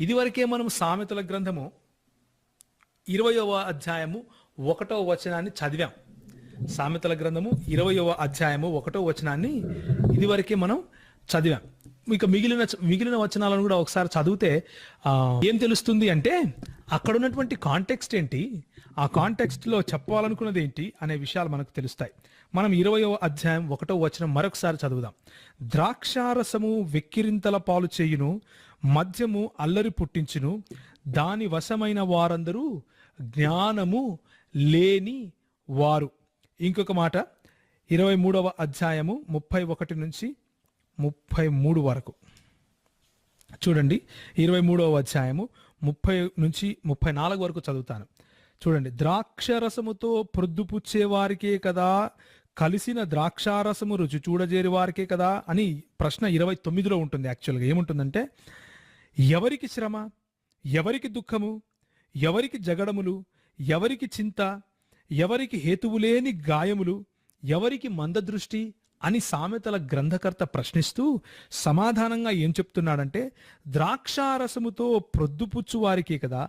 ఇదివరకే మనం సామెతల గ్రంథము ఇరవయవ అధ్యాయము ఒకటో వచనాన్ని చదివాం. సామెతల గ్రంథము ఇరవయవ అధ్యాయము ఒకటో వచనాన్ని ఇదివరకే మనం చదివాం. ఇక మిగిలిన మిగిలిన వచనాలను కూడా ఒకసారి చదివితే ఏం తెలుస్తుంది అంటే అక్కడ ఉన్నటువంటి కాంటెక్స్ట్ ఏంటి? ఆ కాంటెక్స్ట్లో చెప్పాలనుకున్నది ఏంటి? అనే విషయాలు మనకు తెలుస్తాయి. మనం ఇరవయో అధ్యాయం ఒకటో వచనం మరొకసారి చదువుదాం. ద్రాక్షారసము వెక్కిరింతల పాలు చేయును మద్యము అల్లరి పుట్టించును దాని వశమైన వారందరూ జ్ఞానము లేని వారు. ఇంకొక మాట ఇరవై మూడవ అధ్యాయము ముప్పై ఒకటి నుంచి ముప్పై మూడు వరకు. చూడండి ఇరవై మూడవ అధ్యాయము ముప్పై నుంచి ముప్పై నాలుగు వరకు చదువుతాను. చూడండి ద్రాక్షరసముతో ప్రొద్దుపుచ్చే వారికే కదా కలిసిన ద్రాక్షారసము రుచి చూడజేరి వారికే కదా అని ప్రశ్న ఇరవై తొమ్మిదిలో ఉంటుంది యాక్చువల్గా. ఏముంటుందంటే ఎవరికి శ్రమ ఎవరికి దుఃఖము ఎవరికి జగడములు ఎవరికి చింత ఎవరికి హేతువులేని గాయములు ఎవరికి మందదృష్టి అని సామెతల గ్రంథకర్త ప్రశ్నిస్తూ సమాధానంగా ఏం చెప్తున్నాడంటే ద్రాక్షారసముతో ప్రొద్దుపుచ్చు వారికే కదా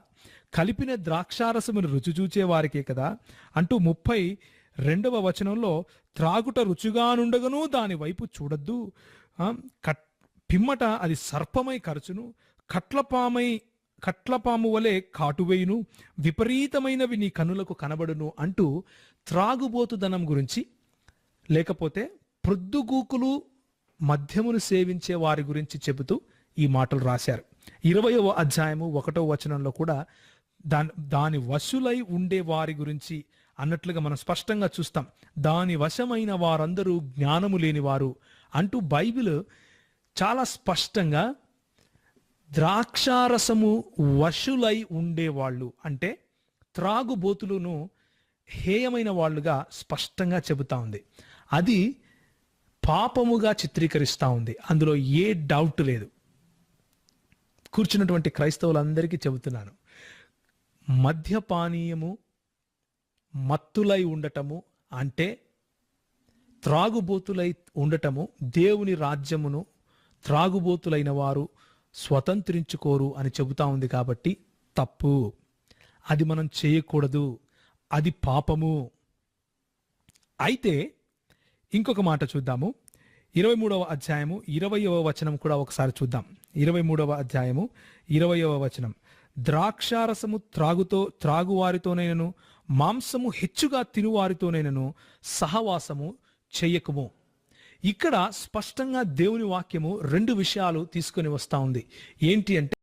కలిపిన ద్రాక్షారసమును రుచి చూచే వారికే కదా అంటూ ముప్పై రెండవ వచనంలో త్రాగుట రుచిగానుండగను దాని వైపు చూడద్దు. కట్ పిమ్మట అది సర్పమై కరచును కట్లపామై కట్లపాము వలె కాటువేయును విపరీతమైనవి నీ కనులకు కనబడును అంటూ త్రాగుబోతుదనం గురించి లేకపోతే ప్రొద్దుగూకులు మద్యమును సేవించే వారి గురించి చెబుతూ ఈ మాటలు రాశారు. ఇరవయవ అధ్యాయము ఒకటో వచనంలో కూడా దాని దాని వశులై ఉండే వారి గురించి అన్నట్లుగా మనం స్పష్టంగా చూస్తాం. దాని వశమైన వారందరూ జ్ఞానము లేని వారు అంటూ బైబిల్ చాలా స్పష్టంగా ద్రాక్షారసము వశులై ఉండేవాళ్ళు అంటే త్రాగుబోతులను హేయమైన వాళ్ళుగా స్పష్టంగా చెబుతా ఉంది. అది పాపముగా చిత్రీకరిస్తూ ఉంది. అందులో ఏ డౌట్ లేదు. కూర్చున్నటువంటి క్రైస్తవులందరికీ చెబుతున్నాను. మద్యపానీయము మత్తులై ఉండటము అంటే త్రాగుబోతులై ఉండటము దేవుని రాజ్యమును త్రాగుబోతులైన వారు స్వతంత్రించుకోరు అని చెబుతా ఉంది కాబట్టి తప్పు. అది మనం చేయకూడదు. అది పాపము. అయితే ఇంకొక మాట చూద్దాము. ఇరవై మూడవ అధ్యాయము ఇరవయవ వచనం కూడా ఒకసారి చూద్దాం. ఇరవై మూడవ అధ్యాయము ఇరవయవ వచనం. ద్రాక్షారసము త్రాగుతో త్రాగువారితోనైనను మాంసము హెచ్చుగా తినువారితోనైనను సహవాసము చెయ్యకము ఇక్కడ స్పష్టంగా దేవుని వాక్యము రెండు విషయాలు తీసుకొని వస్తా ఉంది. ఏంటి అంటే